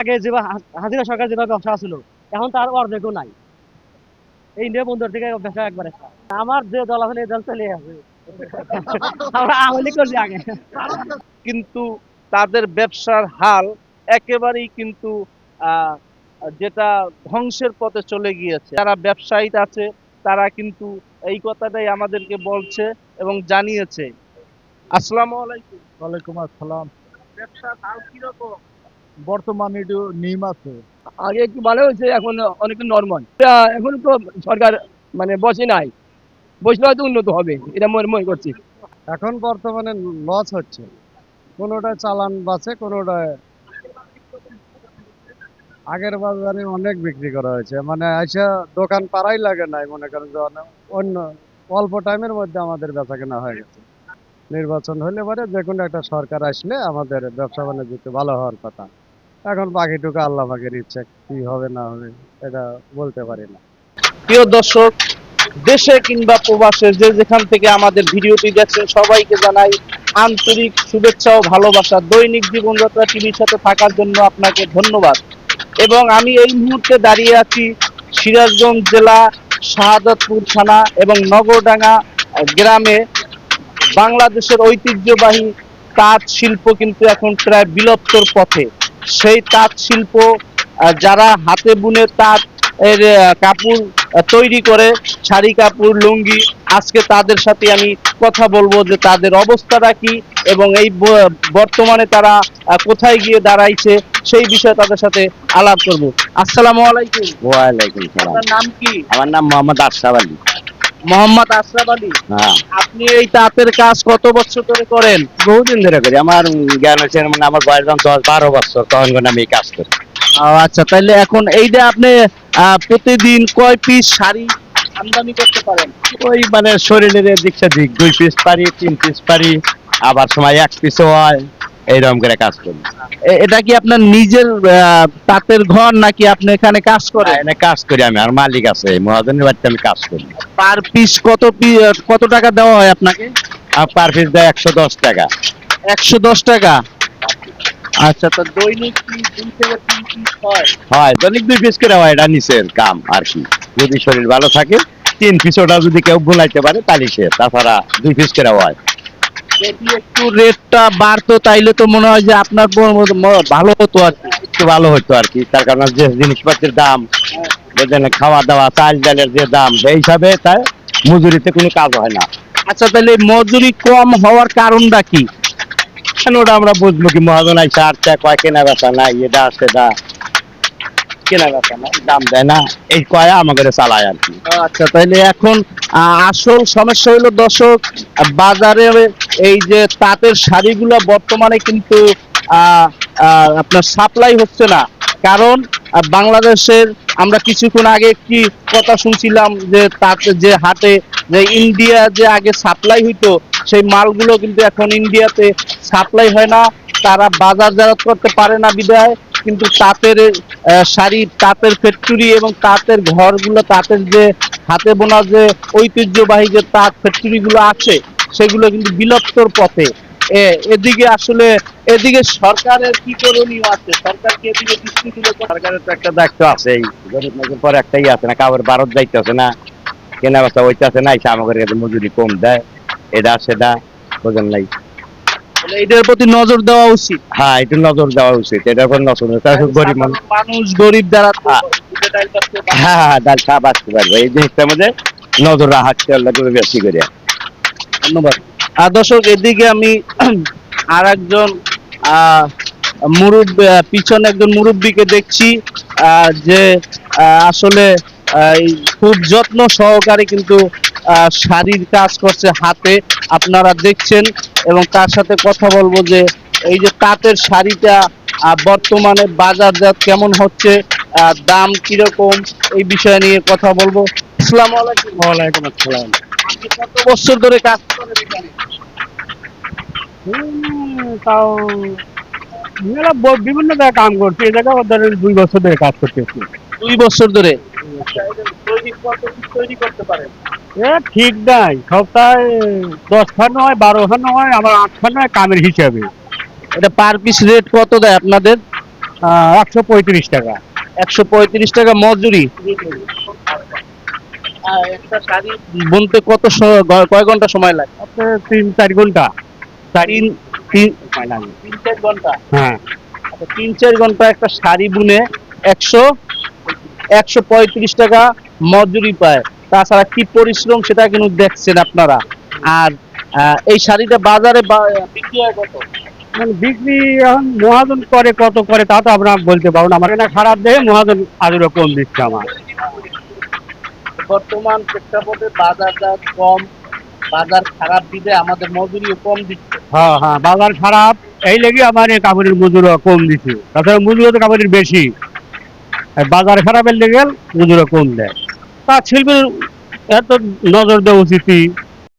আগে যেভাবে হা- হাসিনা সরকার যেভাবে ব্যবসা ছিল এখন তার অর্ধেকও নাই। এই নিয়ে বন্ধুর থেকে ব্যবসা একবারে আমার যে দল আছে এই দল চলে আছে আমরা আমলি করছি আগে। কিন্তু তাদের ব্যবসার হাল একেবারেই কিন্তু আহ, যেটা ধ্বংসের পথে চলে গিয়েছে। যারা ব্যবসায়ী আছে তারা কিন্তু এই কথাটাই আমাদেরকে বলছে এবং জানিয়েছে। আসসালামু আলাইকুম। ওয়ালাইকুম আসসালাম। ব্যবসার হাল কীরকম? বর্তমানে একটু নিম আছে। আগে একটু ভালো হয়েছে এখন অনেকটা নর্মাল এখন তো সরকার মানে বসে নাই। বসলে হয়তো উন্নত হবে এটা মনে মনে করছি। এখন বর্তমানে লস হচ্ছে। কোনোটা চালান আগের বাজারে অনেক বিক্রি করা হয়েছে। মানে আইসা দোকান পাড়াই লাগে নাই মনে করেন যে অন্য অল্প টাইমের মধ্যে আমাদের বেচা কেনা হয়ে গেছে। নির্বাচন হলে পরে যে কোনো একটা সরকার আসলে আমাদের ব্যবসা বাণিজ্য ভালো হওয়ার কথা। এখন বাকিটুকু আল্লাহ পাকের ইচ্ছা, কি হবে না হবে, এটা বলতে পারি না। প্রিয় দর্শক, দেশে কিংবা প্রবাসে যে যেখান থেকে আমাদের ভিডিওটি দেখছেন, সবাইকে জানাই আন্তরিক শুভেচ্ছা ও ভালোবাসা। দৈনিক জীবনযাত্রা টিভির সাথে থাকার জন্য আপনাকে ধন্যবাদ। এবং আমি এই মুহূর্তে দাঁড়িয়ে আছি সিরাজগঞ্জ জেলা শাহাদাতপুর থানা এবং নগরডাঙ্গা গ্রামে। বাংলাদেশের ঐতিহ্যবাহী তাঁত শিল্প কিন্তু এখন প্রায় বিলুপ্তর পথে। সেই তাঁত শিল্প যারা হাতে বুনে তাঁত এর কাপড় তৈরি করে শাড়ি কাপড় লুঙ্গি আজকে তাদের সাথে আমি কথা বলব যে তাদের অবস্থাটা কি এবং এই বর্তমানে তারা কোথায় গিয়ে দাঁড়াইছে সেই বিষয়ে তাদের সাথে আলাপ করব। আসসালামু আলাইকুম। ওয়ালাইকুম সালাম। আপনার নাম কি? আমার নাম মোহাম্মদ আশরাফ আলী। মোহাম্মদ আশরাফ আলী হ্যাঁ। আপনি এই তাঁতের কাজ কত বছর ধরে করেন? বহুদিন ধরে করি। আমার জ্ঞান হচ্ছে মানে আমার বয়স যখন দশ বারো বছর তখন করে আমি এই কাজ করি। আচ্ছা তাহলে এখন এইটা আপনি আহ, প্রতিদিন কয় পিস শাড়ি আমদানি করতে পারেন? ওই মানে শরীরের দিক দুই পিস পারি তিন পিস পারি আবার সময় এক পিসও হয়। এইরকম করে কাজ করি। এটা কি আপনার নিজের তাঁতের ঘর নাকি আপনি এখানে কাজ করেন? এনে কাজ করি আমি আর মালিক আছে মহাজনের বাড়িতে আমি কাজ করি। পার পিস কত কত টাকা দেওয়া হয় আপনাকে? পার পিস দেয় একশো দশ টাকা। একশো দশ টাকা? আচ্ছা তো দৈনিক হয়? দৈনিক দুই পিস করে হয় এটা নিচের কাম আর কি। যদি শরীর ভালো থাকে তিন পিস ওটা যদি কেউ বোলাইতে পারে তাহলে সে তাছাড়া দুই পিস করে হয়। যদি একটু রেটটা বাড়তো তাইলে তো মনে হয় যে আপনার ভালো হতো আর কি। একটু ভালো হতো আর কি তার কারণে যে জিনিসপত্রের দাম বুঝলেন খাওয়া দাওয়া চাল ডালের যে দাম সেই হিসাবে তাই মজুরিতে কোনো কাজ হয় না। আচ্ছা তাহলে মজুরি কম হওয়ার কারণটা কি? কেন ওটা আমরা বুঝব কি মহাজন আইসা আর চা কয় কেনা বেচা নাই এটা সেটা কেনা বেচা নাই দাম দেয় না। এই আমাকে চালায় আর কি। আচ্ছা তাহলে এখন আসল সমস্যা দর্শক, বাজারে এই যে তাঁতের শাড়িগুলো বর্তমানে কিন্তু আপনার সাপ্লাই হচ্ছে না। কারণ বাংলাদেশের আমরা কিছুক্ষণ আগে একটি কথা শুনছিলাম যে তাতে যে হাটে, যে ইন্ডিয়া যে আগে সাপ্লাই হইতো, সেই মালগুলো কিন্তু এখন ইন্ডিয়াতে সাপ্লাই হয় না। তারা বাজার বাজারজাত করতে পারে না বিদায়। কিন্তু তাঁতের শাড়ি, তাঁতের ফ্যাক্টরি এবং তাঁতের ঘরগুলো, তাঁতের যে হাতে বোনা যে ঐতিহ্যবাহী যে তাঁত ফ্যাক্টরি গুলো আছে, সেগুলো কিন্তু বিলুপ্তর পথে। এদিকে আসলে, এদিকে সরকারের কি করণীয় আছে? সরকার কি এদিকে দৃষ্টি দিলে সরকারের তো একটা দায়িত্ব আছে গরিব মানুষের পর একটাই আছে না কাবার ভারত দায়িত্ব আছে না। কেনা বেচা ওইটা আছে না এসে আমাদের মজুরি কম দেয়, এটা সেটা বোঝেন নাই। এটার প্রতি নজর দেওয়া উচিত। হ্যাঁ একটু নজর দেওয়া উচিত। এটার উপর নজর গরিব মানুষ। মানুষ গরিব যারা হ্যাঁ। হ্যাঁ হ্যাঁ ডাল চা বাঁচতে পারবে। এই জিনিসটার মধ্যে নজর রাখাচ্ছে আল্লাহ করে বেশি করে। ধন্যবাদ। আর দর্শক এদিকে আমি আর একজন মুরব্বী পিছনে একজন মুরব্বীকে দেখছি আহ, যে আসলে খুব যত্ন সহকারে কিন্তু আহ, শাড়ির কাজ করছে হাতে। আপনারা দেখছেন এবং তার সাথে কথা বলব যে এই যে তাঁতের শাড়িটা বর্তমানে বাজারজাত কেমন হচ্ছে দাম কীরকম এই বিষয় নিয়ে কথা বলব। আসসালামু আলাইকুম। ওয়ালাইকুম আসসালাম। আপনি কত বছর ধরে কাজ করেন এখানে? তাও মেলা বিভিন্ন জায়গায় কাম করছি এই জায়গায় দুই বছর ধরে কাজ করতেছি। দুই বছর ধরে? কত তৈরি করতে পারেন ঠিক নাই। সপ্তাহে দশ খান হয় বারো খান হয় আমার আট খান হয় কামের হিসাবে। এটা পার পিস রেট কত দেয় আপনাদের? একশো পঁয়ত্রিশ টাকা। একশো পঁয়ত্রিশ টাকা মজুরি। আর একটা শাড়ি বুনতে কত কয় ঘণ্টা সময় লাগে? তিন চার ঘণ্টা। তিন তিন তিন চার ঘণ্টা? হ্যাঁ। আচ্ছা, তিন চার ঘণ্টা একটা শাড়ি বুনে একশো একশো পঁয়ত্রিশ টাকা মজুরি পায়। তাছাড়া কি পরিশ্রম সেটা কিন্তু দেখছেন আপনারা। আর এই শাড়িটা বাজারে বিক্রি হয় কত? মানে বিক্রি এখন মহাজন করে কত করে তা তো আমরা বলতে পারব না। আমার না খারাপ দেখে মহাজন আরও কম দিচ্ছে আমার। বর্তমান প্রেক্ষাপটে বাজারটা কম বাজার খারাপ দিতে আমাদের মজুরিও কম দিচ্ছে। হ্যাঁ হ্যাঁ বাজার খারাপ এই লেগে আমার কাপড়ের মজুরও কম দিচ্ছে। তাছাড়া মজুরও তো কাপড়ের বেশি। বাজার খারাপের লেগে মজুরও কম দেয়। তা শিল্পের এত নজর দেওয়া উচিত